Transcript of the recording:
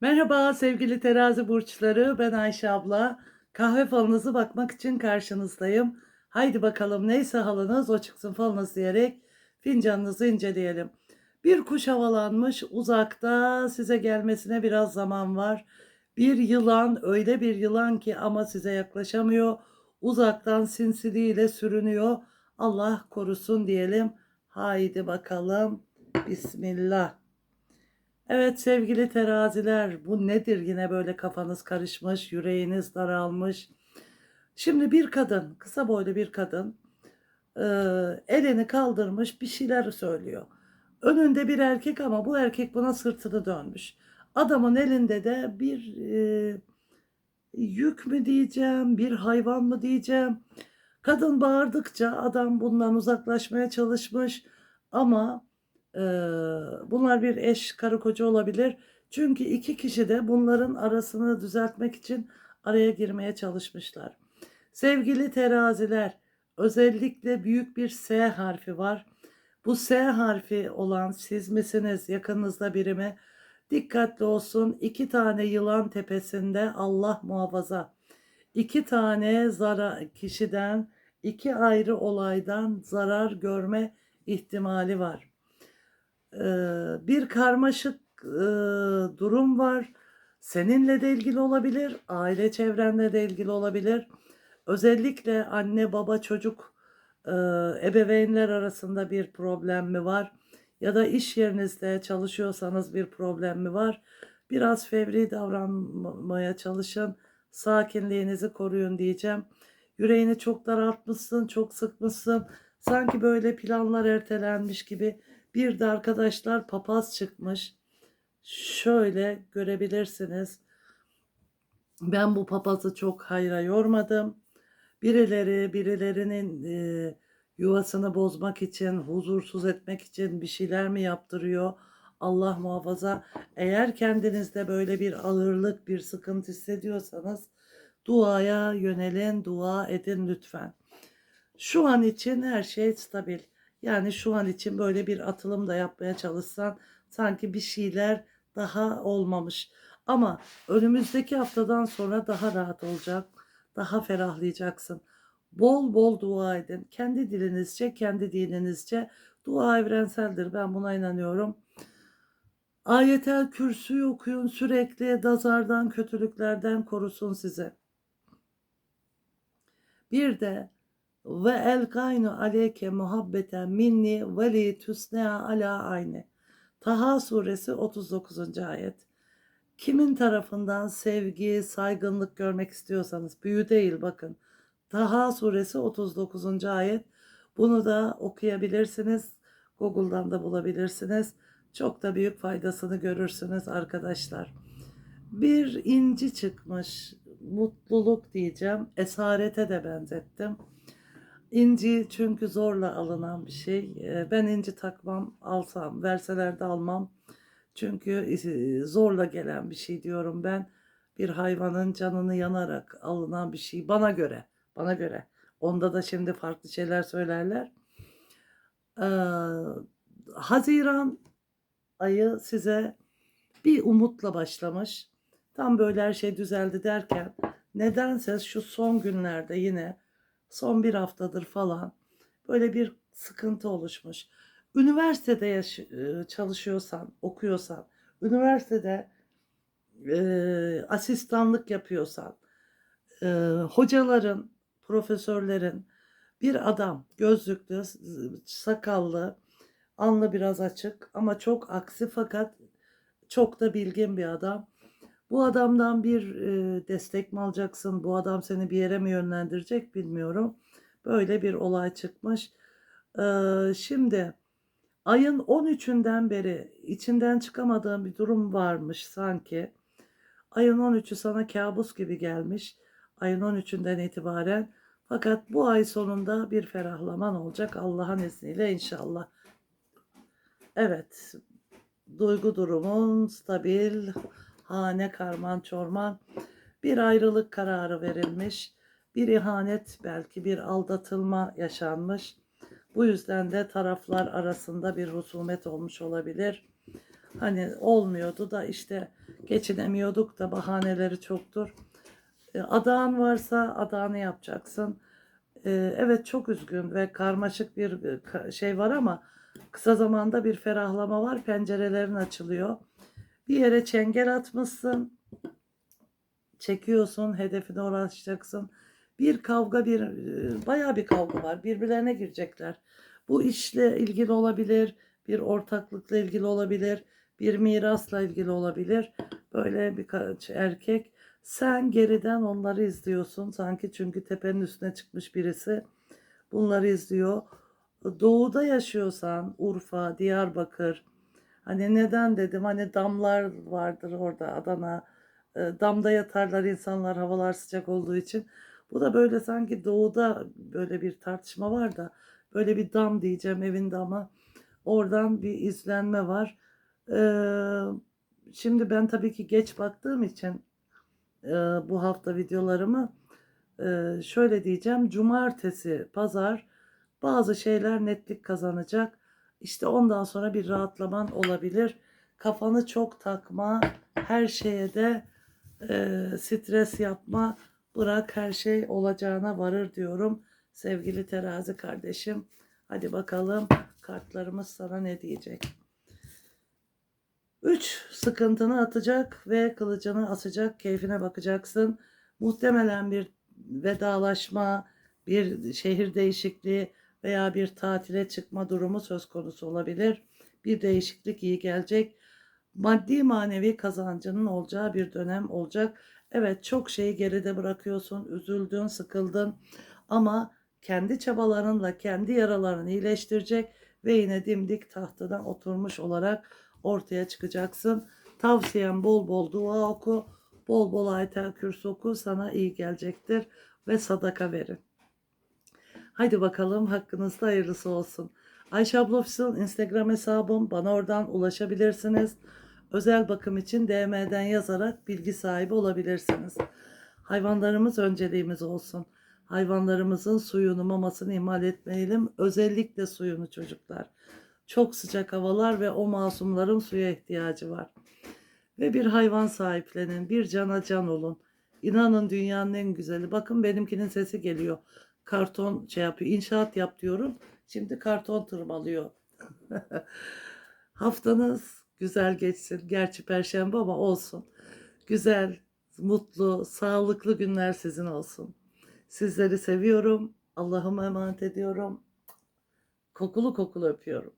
Merhaba sevgili terazi burçları. Ben Ayşe abla. Kahve falınızı bakmak için karşınızdayım. Haydi bakalım neyse halınız o çıksın falınız diyerek fincanınızı inceleyelim. Bir kuş havalanmış uzakta size gelmesine biraz zaman var. Bir yılan öyle bir yılan ki ama size yaklaşamıyor. Uzaktan sinsiliğiyle sürünüyor. Allah korusun diyelim. Haydi bakalım. Bismillah. Evet sevgili teraziler bu nedir yine böyle kafanız karışmış, yüreğiniz daralmış. Şimdi bir kadın, kısa boylu bir kadın e, elini kaldırmış bir şeyler söylüyor. Önünde bir erkek ama bu erkek buna sırtını dönmüş. Adamın elinde de bir e, yük mü diyeceğim, bir hayvan mı diyeceğim. Kadın bağırdıkça adam bundan uzaklaşmaya çalışmış ama bunlar bir eş karı koca olabilir. Çünkü iki kişi de bunların arasını düzeltmek için araya girmeye çalışmışlar. Sevgili teraziler, özellikle büyük bir S harfi var. Bu S harfi olan siz misiniz, yakınınızda biri mi? Dikkatli olsun. İki tane yılan tepesinde Allah muhafaza. İki tane zara kişiden, iki ayrı olaydan zarar görme ihtimali var. Ee, bir karmaşık e, durum var. Seninle de ilgili olabilir, aile çevrenle de ilgili olabilir. Özellikle anne baba çocuk e, ebeveynler arasında bir problem mi var? Ya da iş yerinizde çalışıyorsanız bir problem mi var? Biraz fevri davranmaya çalışın. Sakinliğinizi koruyun diyeceğim. Yüreğini çok daraltmışsın, çok sıkmışsın. Sanki böyle planlar ertelenmiş gibi. Bir de arkadaşlar papaz çıkmış. Şöyle görebilirsiniz. Ben bu papazı çok hayra yormadım. Birileri birilerinin e, yuvasını bozmak için, huzursuz etmek için bir şeyler mi yaptırıyor? Allah muhafaza. Eğer kendinizde böyle bir ağırlık, bir sıkıntı hissediyorsanız duaya yönelin, dua edin lütfen. Şu an için her şey stabil. Yani şu an için böyle bir atılım da yapmaya çalışsan sanki bir şeyler daha olmamış. Ama önümüzdeki haftadan sonra daha rahat olacak, daha ferahlayacaksın. Bol bol dua edin. Kendi dilinizce, kendi dininizce. Dua evrenseldir. Ben buna inanıyorum. Ayetel kürsüyü okuyun sürekli nazardan, kötülüklerden korusun sizi. Bir de ve elgaynu aleyke muhabbeten minni ve li tusnea ala ayni. Taha suresi 39. ayet. Kimin tarafından sevgi, saygınlık görmek istiyorsanız büyü değil bakın. Taha suresi 39. ayet. Bunu da okuyabilirsiniz. Google'dan da bulabilirsiniz. Çok da büyük faydasını görürsünüz arkadaşlar. Bir inci çıkmış. Mutluluk diyeceğim. Esarete de benzettim. İnci çünkü zorla alınan bir şey. Ee, Ben inci takmam, alsam, verseler de almam. Çünkü e, zorla gelen bir şey diyorum ben. Bir hayvanın canını yanarak alınan bir şey bana göre. Bana göre. Onda da şimdi farklı şeyler söylerler. Ee, Haziran ayı size bir umutla başlamış. Tam böyle her şey düzeldi derken nedense şu son günlerde yine son bir haftadır falan böyle bir sıkıntı oluşmuş. Üniversitede yaş- e, çalışıyorsan, okuyorsan, üniversitede e, asistanlık yapıyorsan, e, hocaların, profesörlerin bir adam gözlüklü, sakallı, alnı biraz açık ama çok aksi fakat çok da bilgin bir adam. Bu adamdan bir e, destek mi alacaksın? Bu adam seni bir yere mi yönlendirecek bilmiyorum. Böyle bir olay çıkmış. Ee, şimdi ayın 13'ünden beri içinden çıkamadığın bir durum varmış sanki. Ayın 13'ü sana kabus gibi gelmiş. Ayın 13'ünden itibaren. Fakat bu ay sonunda bir ferahlaman olacak Allah'ın izniyle inşallah. Evet, duygu durumun stabil, hane karman çorman, bir ayrılık kararı verilmiş, bir ihanet belki bir aldatılma yaşanmış. Bu yüzden de taraflar arasında bir husumet olmuş olabilir. Hani olmuyordu da işte geçinemiyorduk da bahaneleri çoktur. E, Adağın varsa adağını yapacaksın. E, Evet çok üzgün ve karmaşık bir e, şey var ama kısa zamanda bir ferahlama var. Pencerelerin açılıyor. Bir yere çengel atmışsın. Çekiyorsun, hedefine ulaşacaksın. Bir kavga, bir e, bayağı bir kavga var. Birbirlerine girecekler. Bu işle ilgili olabilir, bir ortaklıkla ilgili olabilir, bir mirasla ilgili olabilir. Böyle birkaç erkek sen geriden onları izliyorsun sanki çünkü tepenin üstüne çıkmış birisi bunları izliyor. Doğuda yaşıyorsan Urfa, Diyarbakır hani neden dedim hani damlar vardır orada Adana e, damda yatarlar insanlar havalar sıcak olduğu için. Bu da böyle sanki doğuda böyle bir tartışma var da böyle bir dam diyeceğim evin damı. Oradan bir izlenme var. Ee, şimdi ben tabii ki geç baktığım için e, bu hafta videolarımı e, şöyle diyeceğim. Cumartesi, pazar bazı şeyler netlik kazanacak. İşte ondan sonra bir rahatlaman olabilir. Kafanı çok takma. Her şeye de e, stres yapma. Bırak her şey olacağına varır diyorum. Sevgili terazi kardeşim. Hadi bakalım kartlarımız sana ne diyecek. 3 sıkıntını atacak ve kılıcını asacak, keyfine bakacaksın. Muhtemelen bir vedalaşma, bir şehir değişikliği veya bir tatile çıkma durumu söz konusu olabilir. Bir değişiklik iyi gelecek. Maddi manevi kazancının olacağı bir dönem olacak. Evet çok şeyi geride bırakıyorsun, üzüldün, sıkıldın ama kendi çabalarınla kendi yaralarını iyileştirecek ve yine dimdik tahtına oturmuş olarak ortaya çıkacaksın. Tavsiyem bol bol dua oku, bol bol ayetel kürsü oku sana iyi gelecektir ve sadaka verin. Haydi bakalım hakkınızda hayırlısı olsun. Ayşe abla Official Instagram hesabım bana oradan ulaşabilirsiniz. Özel bakım için DM'den yazarak bilgi sahibi olabilirsiniz. Hayvanlarımız önceliğimiz olsun. Hayvanlarımızın suyunu mamasını ihmal etmeyelim. Özellikle suyunu çocuklar. Çok sıcak havalar ve o masumların suya ihtiyacı var. Ve bir hayvan sahiplenin, bir cana can olun. İnanın dünyanın en güzeli. Bakın benimkinin sesi geliyor. Karton şey yapıyor. İnşaat yap diyorum. Şimdi karton tırmalıyor. Haftanız güzel geçsin. Gerçi perşembe ama olsun. Güzel, mutlu, sağlıklı günler sizin olsun. Sizleri seviyorum. Allah'ıma emanet ediyorum. Kokulu kokulu öpüyorum.